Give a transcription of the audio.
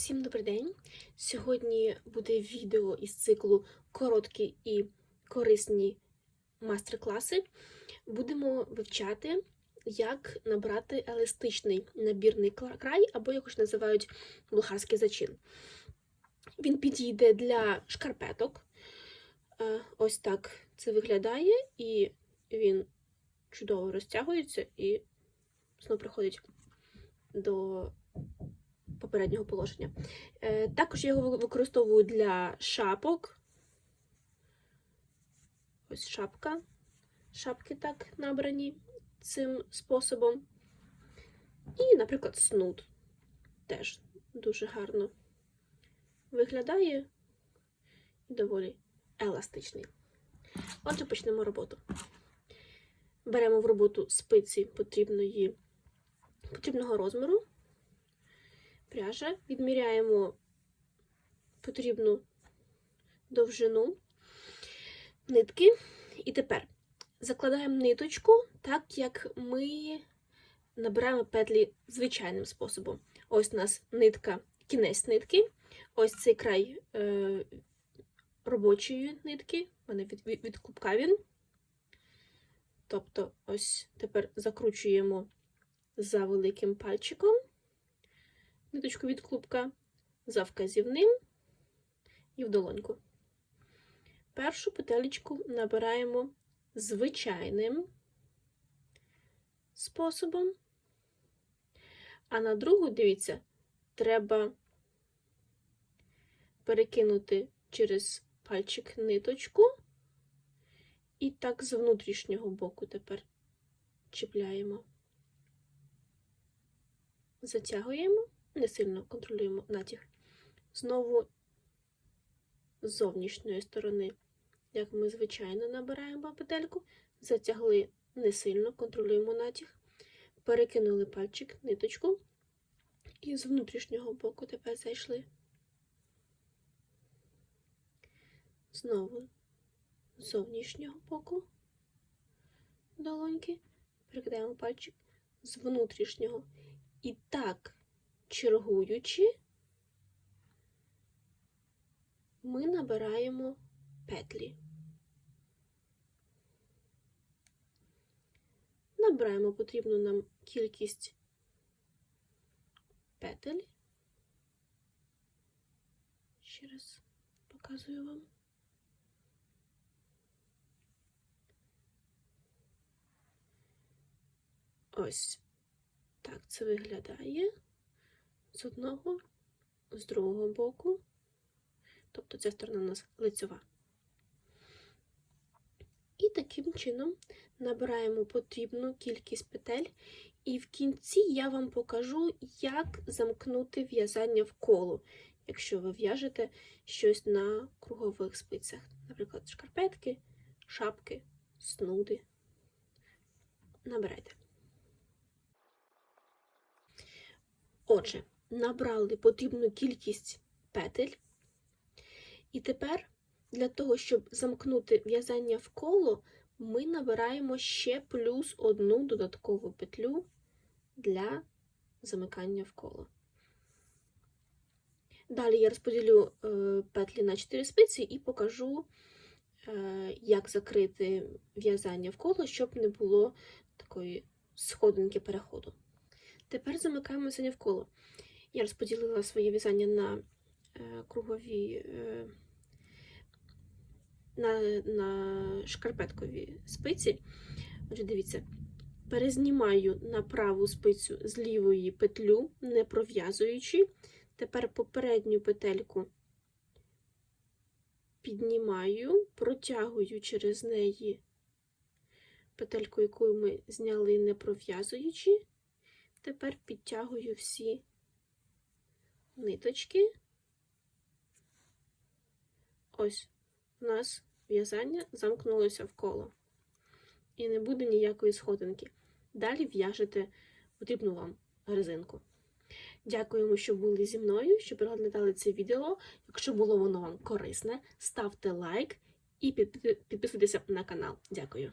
Всім добрий день! Сьогодні буде відео із циклу короткі і корисні мастер-класи. Будемо вивчати, як набрати еластичний набірний край, або якось називають болгарський зачин. Він підійде для шкарпеток. Е, Ось так це виглядає, і він чудово розтягується і знову приходить до попереднього положення. Е, Також я його використовую для шапок. Ось шапка. Шапки так набрані цим способом. І, наприклад, снуд теж дуже гарно виглядає і доволі еластичний. Отже, почнемо роботу. Беремо в роботу спиці потрібної, потрібного розміру пряжа, відміряємо потрібну довжину нитки. І тепер закладаємо ниточку так, як ми набираємо петлі звичайним способом. Ось у нас нитка, кінець нитки, ось цей край е, робочої нитки, у мене від, від, від клубка він. Тобто, ось тепер закручуємо за великим пальчиком ниточку від клубка за вказівним і в долоньку. Першу петелечку набираємо звичайним способом, а на другу, дивіться, треба перекинути через пальчик ниточку і так з внутрішнього боку тепер чіпляємо. Затягуємо не сильно контролюємо натяг. Знову з зовнішньої сторони, як ми звичайно набираємо петельку, затягли не сильно, контролюємо натяг, перекинули пальчик, ниточку, і з внутрішнього боку тепер зайшли. Знову з зовнішнього боку долоньки, перекидаємо пальчик з внутрішнього. І так чергуючи, ми набираємо петлі. Набираємо потрібну нам кількість петель. Ще раз показую вам. Ось так це виглядає з одного, з другого боку, тобто ця сторона у нас лицьова. І таким чином набираємо потрібну кількість петель, і в кінці я вам покажу, як замкнути в'язання в коло, якщо ви в'яжете щось на кругових спицях, наприклад, шкарпетки, шапки, снуди. Набирайте. Отже, набрали потрібну кількість петель. І тепер для того, щоб замкнути в'язання в коло, ми набираємо ще плюс одну додаткову петлю для замикання в коло. Далі я розподілю е, петлі на 4 спиці і покажу, е, як закрити в'язання в коло, щоб не було такої сходинки переходу. Тепер замикаємо в'язання в коло. Я розподілила своє в'язання на е, кругові, е, на, на шкарпеткові спиці. Отже, дивіться, перезнімаю на праву спицю з лівої петлю, не пров'язуючи. Тепер попередню петельку піднімаю, протягую через неї петельку, яку ми зняли, не пров'язуючи. Тепер підтягую всі ниточки. Ось у нас в'язання замкнулося в коло. І не буде ніякої сходинки. Далі в'яжете потрібну вам резинку. Дякуємо, що були зі мною, що переглядали це відео. Якщо було воно вам корисне, ставте лайк і підписуйтеся на канал. Дякую.